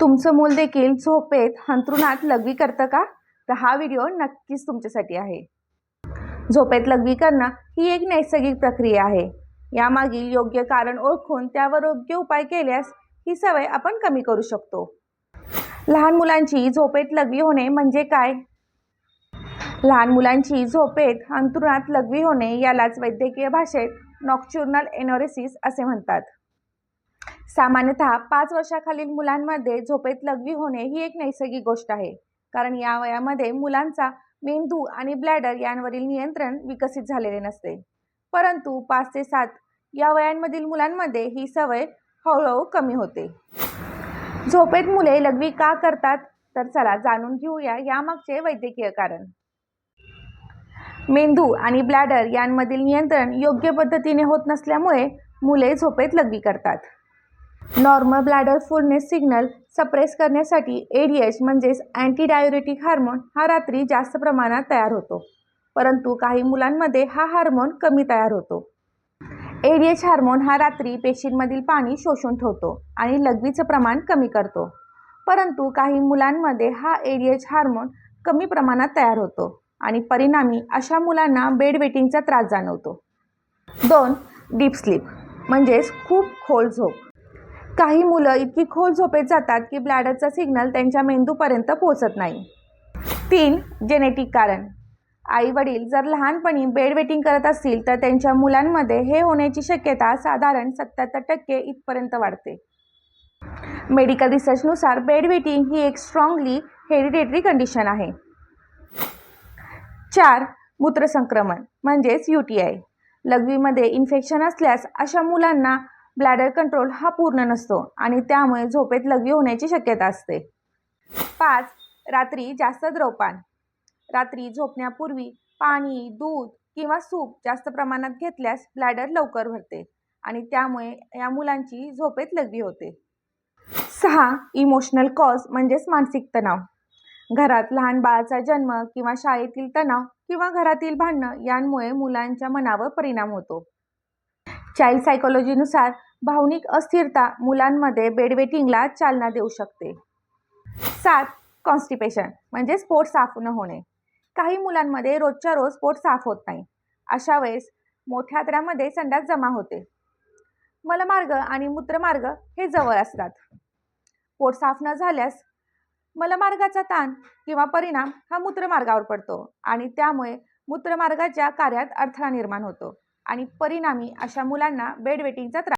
तुमचं मूल देखील झोपेत हंतरुणात लघवी करतं का? तर हा व्हिडिओ नक्कीच तुमच्यासाठी आहे. झोपेत लघवी करणं ही एक नैसर्गिक प्रक्रिया आहे. यामागील योग्य कारण ओळखून त्यावर योग्य उपाय केल्यास ही सवय आपण कमी करू शकतो. लहान मुलांची झोपेत लघवी होणे म्हणजे काय? लहान मुलांची झोपेत अंतरुणात लघवी होणे यालाच वैद्यकीय भाषेत नॉक्च्युर्नल एनोरेसिस असे म्हणतात. सामान्यतः पाच वर्षाखालील मुलांमध्ये झोपेत लघवी होणे ही एक नैसर्गिक गोष्ट आहे. कारण या वयामध्ये मुलांचा मेंदू आणि ब्लॅडर यांवरील नियंत्रण विकसित झालेले नसते. परंतु पाच ते सात या वयांमधील मुलांमध्ये ही सवय हळूहळू कमी होते. झोपेत मुले लघवी का करतात? तर चला जाणून घेऊया यामागचे वैद्यकीय कारण. मेंदू आणि ब्लॅडर यांमधील नियंत्रण योग्य पद्धतीने होत नसल्यामुळे मुले झोपेत लघवी करतात. Normal bladder fullness signal suppress करण्यासाठी ए डी एच म्हणजेच अँटी डायुरेटिक हार्मोन हा रात्री जास्त प्रमाणात तयार होतो. परंतु काही मुलांमध्ये हा हार्मोन कमी तयार होतो. ए डी एच हार्मोन हा रात्री पेशींमधील पाणी शोषून ठेवतो आणि लघवीचं प्रमाण कमी करतो. परंतु काही मुलांमध्ये हा ए डी एच हार्मोन कमी प्रमाणात तयार होतो आणि परिणामी अशा मुलांना बेड वेटिंगचा त्रास जाणवतो. दोन डीप स्लीप म्हणजेच खूप खोल झोप. काही मुलं इतकी खोल झोपेत जातात की ब्लॅडरचा सिग्नल त्यांच्या मेंदूपर्यंत पोहोचत नाही. तीन जेनेटिक कारण. आई वडील जर लहानपणी बेड वेटिंग करत असतील तर त्यांच्या मुलांमध्ये हे होण्याची शक्यता साधारण सत्याहत्तर टक्के इथपर्यंत वाढते. मेडिकल रिसर्चनुसार बेड वेटिंग ही एक स्ट्रॉंगली हेरिडेटरी कंडिशन आहे. चार मूत्रसंक्रमण म्हणजेच यू टी आय. लघवीमध्ये इन्फेक्शन असल्यास अशा मुलांना ब्लॅडर कंट्रोल हा पूर्ण नसतो आणि त्यामुळे झोपेत लघवी होण्याची शक्यता असते. पाच रात्री जास्त द्रवपान. रात्री झोपण्यापूर्वी पाणी दूध किंवा सूप जास्त प्रमाणात घेतल्यास ब्लॅडर लवकर भरते आणि त्यामुळे या मुलांची झोपेत लघवी होते. सहा इमोशनल कॉज म्हणजेच मानसिक तणाव. घरात लहान बाळाचा जन्म किंवा शाळेतील तणाव किंवा घरातील भांडणं यांमुळे मुलांच्या मनावर परिणाम होतो. चाइल्ड सायकोलॉजीनुसार भावनिक अस्थिरता मुलांमध्ये बेडवेटिंगला चालना देऊ शकते. सात कॉन्स्टिपेशन म्हणजे पोट साफ न होणे. काही मुलांमध्ये रोजच्या रोज पोट साफ होत नाही. अशा वेळेस मोठ्या आतड्यामध्ये संडास जमा होते. मलमार्ग आणि मूत्रमार्ग हे जवळ असतात. पोट साफ न झाल्यास मलमार्गाचा ताण किंवा परिणाम हा मूत्रमार्गावर पडतो आणि त्यामुळे मूत्रमार्गाच्या कार्यात अडथळा निर्माण होतो. आणि परिणामी अशा मुलांना बेड वेटिंगचा त्रास